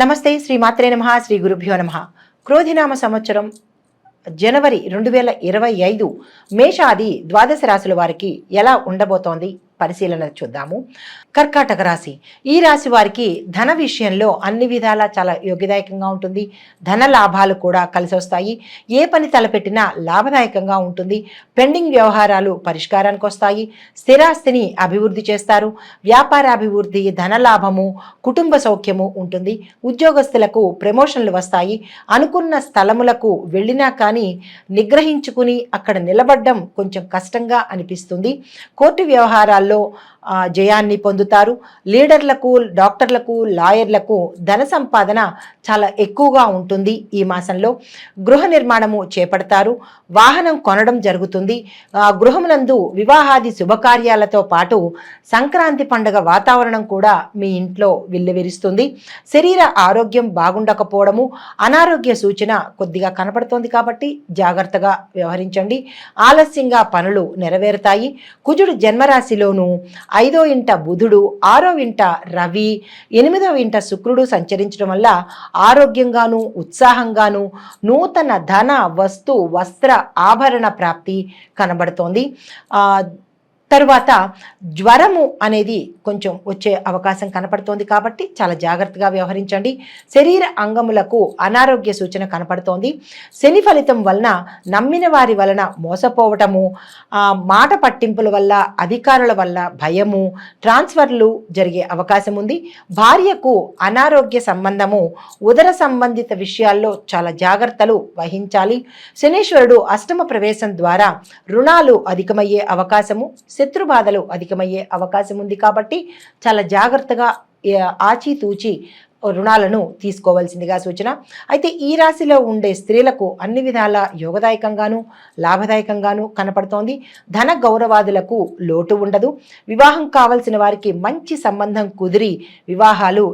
నమస్తే శ్రీ మాత్రే నమ శ్రీ గురుభ్యో నమ. క్రోధినామ సంవత్సరం జనవరి రెండు వేల ఇరవై ఐదు మేషాది ద్వాదశ రాశుల వారికి ఎలా ఉండబోతోంది? పరిశీలన చూద్దాము. కర్కాటక రాశి. ఈ రాశి వారికి ధన విషయంలో అన్ని విధాలా చాలా యోగ్యదాయకంగా ఉంటుంది. ధన లాభాలు కూడా కలిసి వస్తాయి. ఏ పని తలపెట్టినా లాభదాయకంగా ఉంటుంది. పెండింగ్ వ్యవహారాలు పరిష్కారానికి వస్తాయి. స్థిరాస్తిని అభివృద్ధి చేస్తారు. వ్యాపార అభివృద్ధి ధన లాభము కుటుంబ సౌఖ్యము ఉంటుంది. ఉద్యోగస్తులకు ప్రమోషన్లు వస్తాయి. అనుకున్న స్థలములకు వెళ్ళినా కానీ నిగ్రహించుకుని అక్కడ నిలబడ్డం కొంచెం కష్టంగా అనిపిస్తుంది. కోర్టు వ్యవహారాల్లో ఆ, జయాన్ని పొందుతారు. లీడర్లకు డాక్టర్లకు లాయర్లకు ధన సంపాదన చాలా ఎక్కువగా ఉంటుంది ఈ మాసంలో. గృహ నిర్మాణము చేపడతారు. వాహనం కొనడం జరుగుతుంది. గృహమునందు వివాహాది శుభకార్యాలతో పాటు సంక్రాంతి పండుగ వాతావరణం కూడా మీ ఇంట్లో విల్లువిరుస్తుంది. శరీర ఆరోగ్యం బాగుండకపోవడము అనారోగ్య సూచన కొద్దిగా కనపడుతోంది కాబట్టి జాగ్రత్తగా వ్యవహరించండి. ఆలస్యంగా పనులు నెరవేరుతాయి. కుజుడు జన్మరాశిలోనూ ఐదో ఇంట బుధుడు ఆరో ఇంట రవి ఎనిమిదవ ఇంట శుక్రుడు సంచరించడం వల్ల ఆరోగ్యంగాను ఉత్సాహంగాను నూతన ధన వస్తు వస్త్ర ఆభరణ ప్రాప్తి కనబడుతోంది. తరువాత జ్వరము అనేది కొంచెం వచ్చే అవకాశం కనపడుతోంది కాబట్టి చాలా జాగ్రత్తగా వ్యవహరించండి. శరీర అంగములకు అనారోగ్య సూచన కనపడుతోంది. శని ఫలితం వలన నమ్మిన వారి వలన మోసపోవటము మాట పట్టింపుల వల్ల అధికారుల వల్ల భయము ట్రాన్స్ఫర్లు జరిగే అవకాశం ఉంది. భార్యకు అనారోగ్య సంబంధము ఉదర సంబంధిత విషయాల్లో చాలా జాగ్రత్తలు వహించాలి. శనీశ్వరుడు అష్టమ ప్రవేశం ద్వారా రుణాలు అధికమయ్యే అవకాశము శత్రు బాధలు అధికమయ్యే అవకాశం ఉంది కాబట్టి చాలా జాగ్రత్తగా ఆచితూచి రుణాలను తీసుకోవాల్సిందిగా సూచన. అయితే ఈ రాశిలో ఉండే స్త్రీలకు అన్ని విధాల యోగదాయకంగాను లాభదాయకంగాను కనపడుతోంది. ధన గౌరవాదులకు లోటు ఉండదు. వివాహం కావలసిన వారికి మంచి సంబంధం కుదిరి వివాహాలు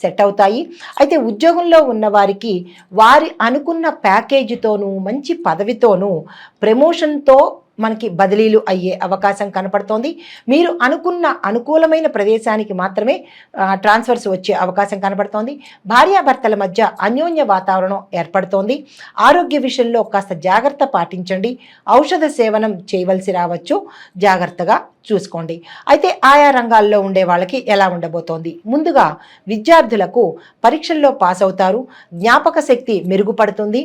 సెట్ అవుతాయి. అయితే ఉద్యోగంలో ఉన్న వారికి వారి అనుకున్న ప్యాకేజీతోనూ మంచి పదవితోనూ ప్రమోషన్తో మనకి బదిలీలు అయ్యే అవకాశం కనపడుతోంది. మీరు అనుకున్న అనుకూలమైన ప్రదేశానికి మాత్రమే ట్రాన్స్ఫర్స్ వచ్చే అవకాశం కనపడుతోంది. భార్యాభర్తల మధ్య అన్యోన్య వాతావరణం ఏర్పడుతోంది. ఆరోగ్య విషయంలో కాస్త జాగ్రత్త పాటించండి. ఔషధ సేవనం చేయవలసి రావచ్చు. జాగ్రత్తగా చూసుకోండి. అయితే ఆయా రంగాల్లో ఉండే వాళ్ళకి ఎలా ఉండబోతోంది? ముందుగా విద్యార్థులకు పరీక్షల్లో పాస్ అవుతారు. జ్ఞాపక శక్తి మెరుగుపడుతుంది.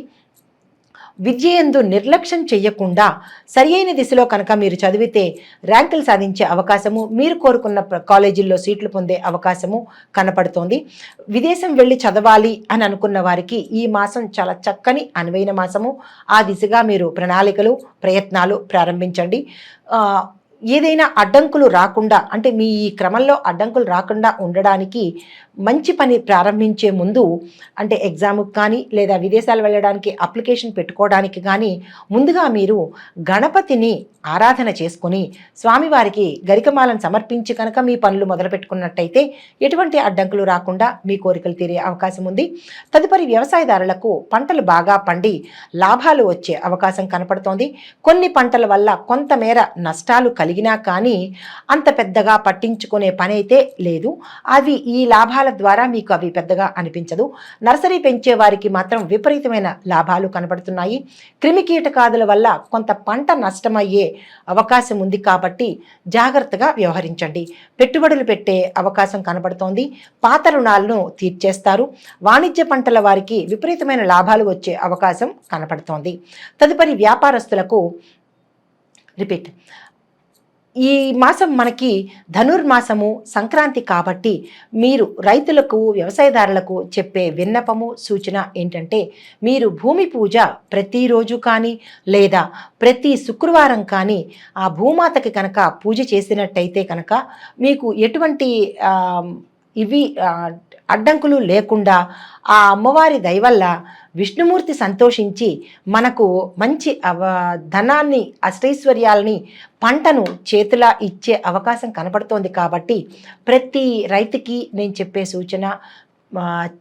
విద్యయందు నిర్లక్ష్యం చేయకుండా సరియైన దిశలో కనుక మీరు చదివితే ర్యాంకులు సాధించే అవకాశము మీరు కోరుకున్న ప్ర- కాలేజీల్లో సీట్లు పొందే అవకాశము కనపడుతోంది. విదేశం వెళ్ళి చదవాలి అని అనుకున్న వారికి ఈ మాసం చాలా చక్కని అనువైన మాసము. ఆ దిశగా మీరు ప్రణాళికలు ప్రయత్నాలు ప్రారంభించండి. ఏదైనా అడ్డంకులు రాకుండా అంటే మీ ఈ క్రమంలో అడ్డంకులు రాకుండా ఉండడానికి మంచి పని ప్రారంభించే ముందు అంటే ఎగ్జామ్కి కానీ లేదా విదేశాలు వెళ్ళడానికి అప్లికేషన్ పెట్టుకోవడానికి కానీ ముందుగా మీరు గణపతిని ఆరాధన చేసుకొని స్వామివారికి గరికమాలను సమర్పించి కనుక మీ పనులు మొదలు పెట్టుకున్నట్టయితే ఎటువంటి అడ్డంకులు రాకుండా మీ కోరికలు తీరే అవకాశం ఉంది. తదుపరి వ్యవసాయదారులకు పంటలు బాగా పండి లాభాలు వచ్చే అవకాశం కనపడుతోంది. కొన్ని పంటల వల్ల కొంతమేర నష్టాలు కలిగి కలిగినా కానీ అంత పెద్దగా పట్టించుకునే పని అయితే లేదు. అవి ఈ లాభాల ద్వారా మీకు అవి పెద్దగా అనిపించదు. నర్సరీ పెంచే వారికి మాత్రం విపరీతమైన లాభాలు కనబడుతున్నాయి. క్రిమికీటకాదుల వల్ల కొంత పంట నష్టమయ్యే అవకాశం ఉంది కాబట్టి జాగ్రత్తగా వ్యవహరించండి. పెట్టుబడులు పెట్టే అవకాశం కనబడుతోంది. పాత రుణాలను తీర్చేస్తారు. వాణిజ్య పంటల వారికి విపరీతమైన లాభాలు వచ్చే అవకాశం కనపడుతోంది తదుపరి వ్యాపారస్తులకు రిపీట్. ఈ మాసం మనకి ధనుర్మాసము సంక్రాంతి కాబట్టి మీరు రైతులకు వ్యవసాయదారులకు చెప్పే విన్నపము సూచన ఏంటంటే మీరు భూమి పూజ ప్రతిరోజు కానీ లేదా ప్రతి శుక్రవారం కానీ ఆ భూమాతకి కనుక పూజ చేసినట్టయితే కనుక మీకు ఎటువంటి ఇవి అడ్డంకులు లేకుండా ఆ అమ్మవారి దయవల్ల విష్ణుమూర్తి సంతోషించి మనకు మంచి అవ ధనాన్ని అష్టైశ్వర్యాలని పంటను చేతులా ఇచ్చే అవకాశం కనపడుతోంది కాబట్టి ప్రతి రైతుకి నేను చెప్పే సూచన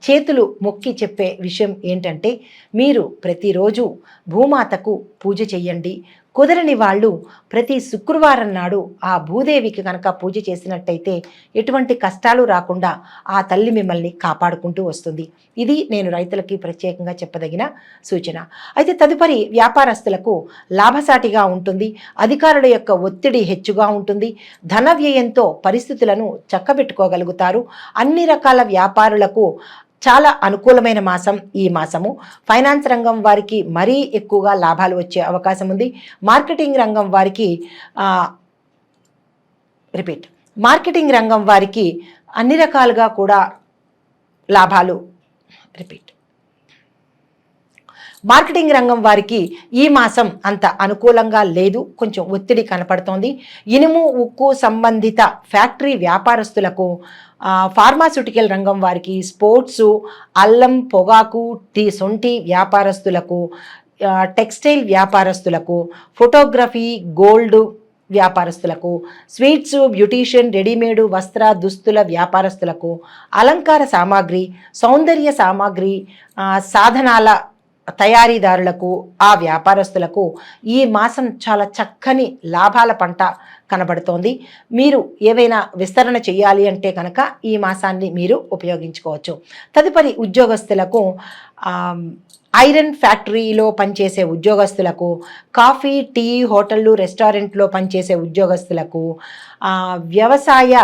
చేతులు మొక్కి చెప్పే విషయం ఏంటంటే మీరు ప్రతిరోజు భూమాతకు పూజ చేయండి. కుదరని వాళ్ళు ప్రతి శుక్రవారం నాడు ఆ భూదేవికి కనుక పూజ చేసినట్టయితే ఎటువంటి కష్టాలు రాకుండా ఆ తల్లి మిమ్మల్ని కాపాడుకుంటూ వస్తుంది. ఇది నేను రైతులకి ప్రత్యేకంగా చెప్పదగిన సూచన. అయితే తదుపరి వ్యాపారస్తులకు లాభసాటిగా ఉంటుంది. అధికారుల యొక్క ఒత్తిడి హెచ్చుగా ఉంటుంది. ధన వ్యయంతో పరిస్థితులను చక్కబెట్టుకోగలుగుతారు. అన్ని రకాల వ్యాపారులకు చాలా అనుకూలమైన మాసం ఈ మాసము. ఫైనాన్స్ రంగం వారికి మరీ ఎక్కువగా లాభాలు వచ్చే అవకాశం ఉంది. మార్కెటింగ్ రంగం వారికి రిపీట్. మార్కెటింగ్ రంగం వారికి అన్ని రకాలుగా కూడా లాభాలు రిపీట్. మార్కెటింగ్ రంగం వారికి ఈ మాసం అంత అనుకూలంగా లేదు. కొంచెం ఒత్తిడి కనపడుతోంది. ఇనుము ఉక్కు సంబంధిత ఫ్యాక్టరీ వ్యాపారస్తులకు ఆ, ఫార్మాస్యూటికల్ రంగం వారికి స్పోర్ట్సు అల్లం పొగాకు టీ సొంటి వ్యాపారస్తులకు టెక్స్టైల్ వ్యాపారస్తులకు ఫోటోగ్రఫీ గోల్డ్ వ్యాపారస్తులకు స్వీట్స్ బ్యూటీషియన్ రెడీమేడ్ వస్త్ర దుస్తుల వ్యాపారస్తులకు అలంకార సామాగ్రి సౌందర్య సామాగ్రి సాధనాల తయారీదారులకు ఆ వ్యాపారస్తులకు ఈ మాసం చాలా చక్కని లాభాల పంట కనబడుతోంది. మీరు ఏవైనా విస్తరణ చేయాలి అంటే కనుక ఈ మాసాన్ని మీరు ఉపయోగించుకోవచ్చు. తదుపరి ఉద్యోగస్తులకు ఐరన్ ఫ్యాక్టరీలో పనిచేసే ఉద్యోగస్తులకు కాఫీ టీ హోటళ్ళు రెస్టారెంట్లో పనిచేసే ఉద్యోగస్తులకు వ్యవసాయ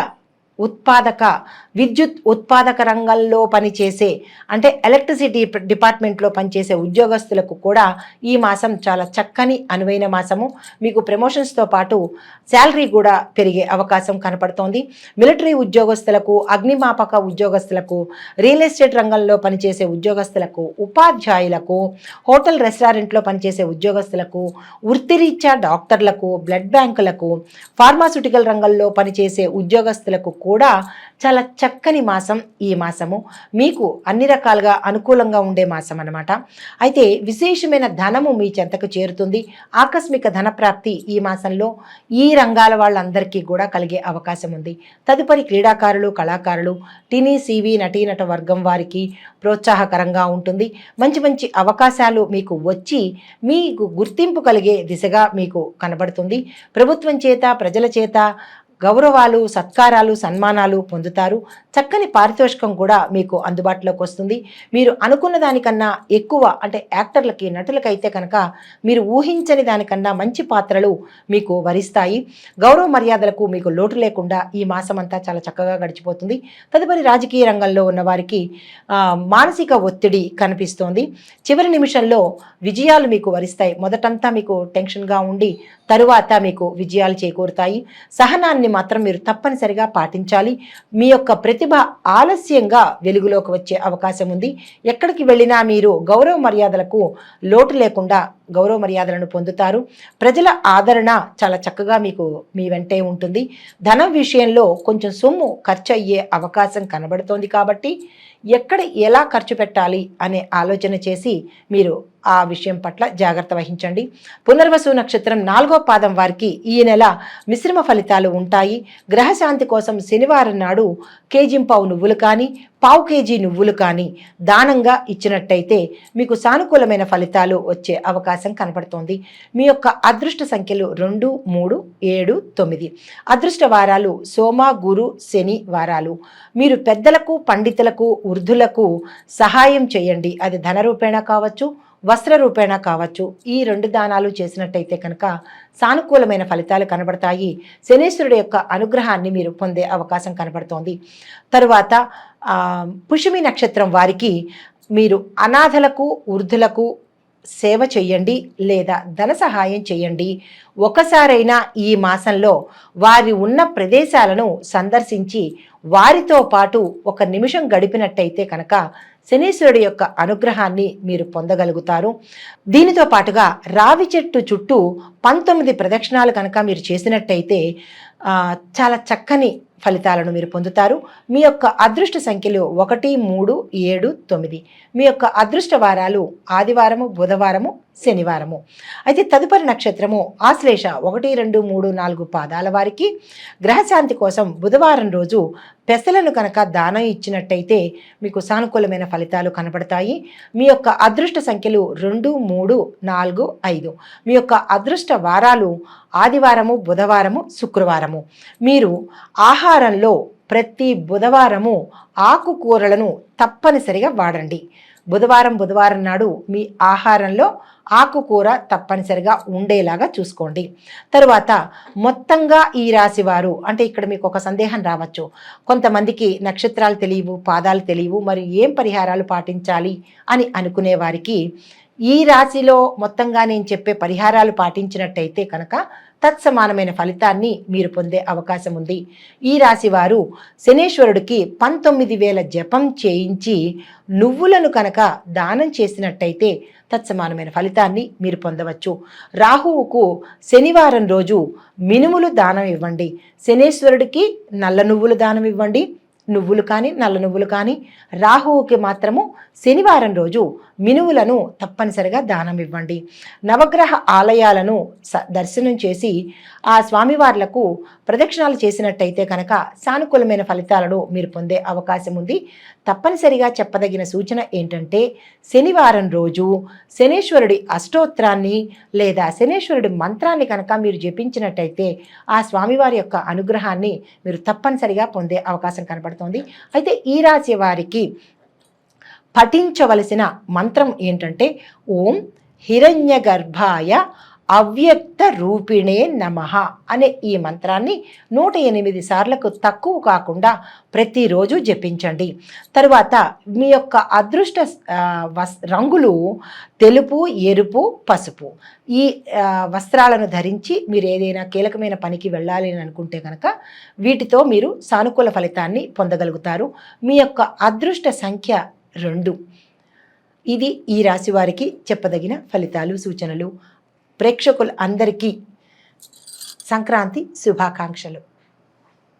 ఉత్పాదక విద్యుత్ ఉత్పాదక రంగంలో పనిచేసే అంటే ఎలక్ట్రిసిటీ డిపార్ట్మెంట్లో పనిచేసే ఉద్యోగస్తులకు కూడా ఈ మాసం చాలా చక్కని అనువైన మాసము. మీకు ప్రమోషన్స్తో పాటు శాలరీ కూడా పెరిగే అవకాశం కనపడుతోంది. మిలిటరీ ఉద్యోగస్తులకు అగ్నిమాపక ఉద్యోగస్తులకు రియల్ ఎస్టేట్ రంగంలో పనిచేసే ఉద్యోగస్తులకు ఉపాధ్యాయులకు హోటల్ రెస్టారెంట్లో పనిచేసే ఉద్యోగస్తులకు వృత్తిరీత్యా డాక్టర్లకు బ్లడ్ బ్యాంకులకు ఫార్మాస్యూటికల్ రంగంలో పనిచేసే ఉద్యోగస్తులకు కూడా చాలా చక్కని మాసం ఈ మాసము. మీకు అన్ని రకాలుగా అనుకూలంగా ఉండే మాసం అన్నమాట. అయితే విశేషమైన ధనము మీ చెంతకు చేరుతుంది. ఆకస్మిక ధన ప్రాప్తి ఈ మాసంలో ఈ రంగాల వాళ్ళందరికీ కూడా కలిగే అవకాశం ఉంది. తదుపరి క్రీడాకారులు కళాకారులు టినీ సివి నటీనట వర్గం వారికి ప్రోత్సాహకరంగా ఉంటుంది. మంచి మంచి అవకాశాలు మీకు వచ్చి మీకు గుర్తింపు కలిగే దిశగా మీకు కనబడుతుంది. ప్రభుత్వం చేత ప్రజల చేత గౌరవాలు సత్కారాలు సన్మానాలు పొందుతారు. చక్కని పారితోషికం కూడా మీకు అందుబాటులోకి వస్తుంది. మీరు అనుకున్న దానికన్నా ఎక్కువ అంటే యాక్టర్లకి నటులకైతే కనుక మీరు ఊహించని దానికన్నా మంచి పాత్రలు మీకు వరిస్తాయి. గౌరవ మర్యాదలకు మీకు లోటు లేకుండా ఈ మాసం అంతా చాలా చక్కగా గడిచిపోతుంది. తదుపరి రాజకీయ రంగంలో ఉన్న వారికి మానసిక ఒత్తిడి కనిపిస్తోంది. చివరి నిమిషంలో విజయాలు మీకు వరిస్తాయి. మొదటంతా మీకు టెన్షన్గా ఉండి తరువాత మీకు విజయాలు చేకూరుతాయి. సహనాన్ని మాత్రం మీరు తప్పనిసరిగా పాటించాలి. మీ యొక్క ప్రతిభ ఆలస్యంగా వెలుగులోకి వచ్చే అవకాశం ఉంది. ఎక్కడికి వెళ్ళినా మీరు గౌరవ మర్యాదలకు లోటు లేకుండా గౌరవ మర్యాదలను పొందుతారు. ప్రజల ఆదరణ చాలా చక్కగా మీకు మీ వెంటే ఉంటుంది. ధనం విషయంలో కొంచెం సొమ్ము ఖర్చు అయ్యే అవకాశం కనబడుతోంది కాబట్టి ఎక్కడ ఎలా ఖర్చు పెట్టాలి అనే ఆలోచన చేసి మీరు ఆ విషయం పట్ల జాగ్రత్త వహించండి. పునర్వసు నక్షత్రం నాలుగో పాదం వారికి ఈ నెల మిశ్రమ ఫలితాలు ఉంటాయి. గ్రహశాంతి కోసం శనివారం నాడు కేజింపావు నువ్వులు కానీ పావు కేజీ నువ్వులు కానీ దానంగా ఇచ్చినట్టయితే మీకు సానుకూలమైన ఫలితాలు వచ్చే అవకాశం కనపడుతోంది. మీ యొక్క అదృష్ట సంఖ్యలు రెండు మూడు ఏడు తొమ్మిది. అదృష్ట వారాలు సోమ గురు శని వారాలు. మీరు పెద్దలకు పండితులకు వృద్ధులకు సహాయం చేయండి. అది ధనరూపేణా కావచ్చు వస్త్ర రూపేణా కావచ్చు. ఈ రెండు దానాలు చేసినట్టయితే కనుక సానుకూలమైన ఫలితాలు కనబడతాయి. శనీశ్వరుడు యొక్క అనుగ్రహాన్ని మీరు పొందే అవకాశం కనబడుతోంది. తరువాత పుష్మి నక్షత్రం వారికి మీరు అనాథలకు వృద్ధులకు సేవ చేయండి లేదా ధన సహాయం చేయండి. ఒకసారైనా ఈ మాసంలో వారి ఉన్న ప్రదేశాలను సందర్శించి వారితో పాటు ఒక నిమిషం గడిపినట్టయితే కనుక శనీశ్వరుడి యొక్క అనుగ్రహాన్ని మీరు పొందగలుగుతారు. దీనితో పాటుగా రావి చెట్టు చుట్టూ పంతొమ్మిది ప్రదక్షిణాలు కనుక మీరు చేసినట్టయితే చాలా చక్కని ఫలితాలను మీరు పొందుతారు. మీ యొక్క అదృష్ట సంఖ్యలు ఒకటి మూడు ఏడు తొమ్మిది. మీ యొక్క అదృష్ట వారాలు ఆదివారము బుధవారము శనివారము. అయితే తదుపరి నక్షత్రము ఆశ్లేష ఒకటి రెండు మూడు నాలుగు పాదాల వారికి. గ్రహశాంతి కోసం బుధవారం రోజు పెసలను కనుక దానం ఇచ్చినట్టయితే మీకు సానుకూలమైన ఫలితాలు కనబడతాయి. మీ యొక్క అదృష్ట సంఖ్యలు రెండు మూడు నాలుగు ఐదు. మీ యొక్క అదృష్ట వారాలు ఆదివారము బుధవారము శుక్రవారము. మీరు ఆహారంలో ప్రతి బుధవారము ఆకుకూరలను తప్పనిసరిగా వాడండి. బుధవారం బుధవారం నాడు మీ ఆహారంలో ఆకుకూర తప్పనిసరిగా ఉండేలాగా చూసుకోండి. తరువాత మొత్తంగా ఈ రాశి వారు అంటే ఇక్కడ మీకు ఒక సందేహం రావచ్చు. కొంతమందికి నక్షత్రాలు తెలియవు పాదాలు తెలియవు మరి ఏం పరిహారాలు పాటించాలి అని అనుకునే వారికి ఈ రాశిలో మొత్తంగా నేను చెప్పే పరిహారాలు పాటించినట్టయితే కనుక తత్సమానమైన ఫలితాన్ని మీరు పొందే అవకాశం ఉంది. ఈ రాశి వారు శనేశ్వరుడికి పంతొమ్మిది వేల జపం చేయించి నువ్వులను కనుక దానం చేసినట్టయితే తత్సమానమైన ఫలితాన్ని మీరు పొందవచ్చు. రాహువుకు శనివారం రోజు మినుములు దానం ఇవ్వండి. శనేశ్వరుడికి నల్ల నువ్వులు దానం ఇవ్వండి. నువ్వులు కానీ నల్ల నువ్వులు కానీ. రాహువుకి మాత్రము శనివారం రోజు మినువులను తప్పనిసరిగా దానం ఇవ్వండి నవగ్రహ ఆలయాలను స దర్శనం చేసి ఆ స్వామివార్లకు ప్రదక్షిణాలు చేసినట్టయితే కనుక సానుకూలమైన ఫలితాలను మీరు పొందే అవకాశం ఉంది. తప్పనిసరిగా చెప్పదగిన సూచన ఏంటంటే శనివారం రోజు శనేశ్వరుడి అష్టోత్తరాన్ని లేదా శనేశ్వరుడి మంత్రాన్ని కనుక మీరు జపించినట్టయితే ఆ స్వామివారి యొక్క అనుగ్రహాన్ని మీరు తప్పనిసరిగా పొందే అవకాశం కనబడుతోంది అయితే ఈ రాశి వారికి పఠించవలసిన మంత్రం ఏంటంటే ఓం హిరణ్య గర్భాయ అవ్యక్త రూపిణే నమ అనే ఈ మంత్రాన్ని నూట ఎనిమిది సార్లకు తక్కువ కాకుండా ప్రతిరోజు జపించండి. తరువాత మీ యొక్క అదృష్ట వస్ రంగులు తెలుపు ఎరుపు పసుపు ఈ వస్త్రాలను ధరించి మీరు ఏదైనా కీలకమైన పనికి వెళ్ళాలి అని అనుకుంటే కనుక వీటితో మీరు సానుకూల ఫలితాన్ని పొందగలుగుతారు. మీ యొక్క అదృష్ట సంఖ్య రెండు. ఇది ఈ రాశి వారికి చెప్పదగిన ఫలితాలు సూచనలు. ప్రేక్షకులు అందరికీ సంక్రాంతి శుభాకాంక్షలు.